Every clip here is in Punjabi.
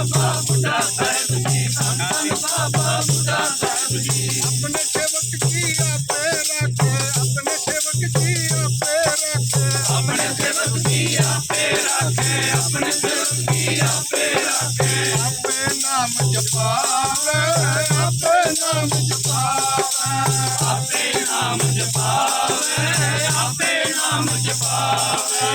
ਬਾਬਾ ਬੁੱਢਾ ਸਾਹਿਬ ਜੀ ਧੰਨ ਬਾਬਾ ਬੁੱਢਾ ਸਾਹਿਬ ਜੀ ਆਪਣੇ ਸੇਵਕ ਜੀ ਆਪੇ ਰੱਖੇ ਆਪਣੇ ਸੇਵਕ ਜੀ ਆਪੇ ਰੱਖੇ ਆਪਣੇ ਸੇਵਕ ਜੀ ਆਪੇ ਰੱਖੇ ਆਪਣੇ ਸੇਵਕ ਜੀ ਆਪੇ ਰੱਖੇ ਆਪੇ ਨਾਮ ਜਪਾਵੇ ਆਪੇ ਨਾਮ ਜਪਾਵੇ ਆਪੇ ਨਾਮ ਜਪਾਵੇ ਆਪੇ ਨਾਮ ਜਪਾਵੇ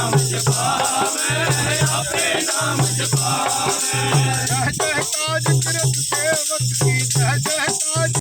ਨਾਮ ਜਪਾਵੇ ਆਪੇ ਨਾਮ ਜਪਾਵੇ ਸਹਿਜ ਕਾਜ ਕਰਤ ਸੇਵਕ ਕੀ ਸਹਿਜ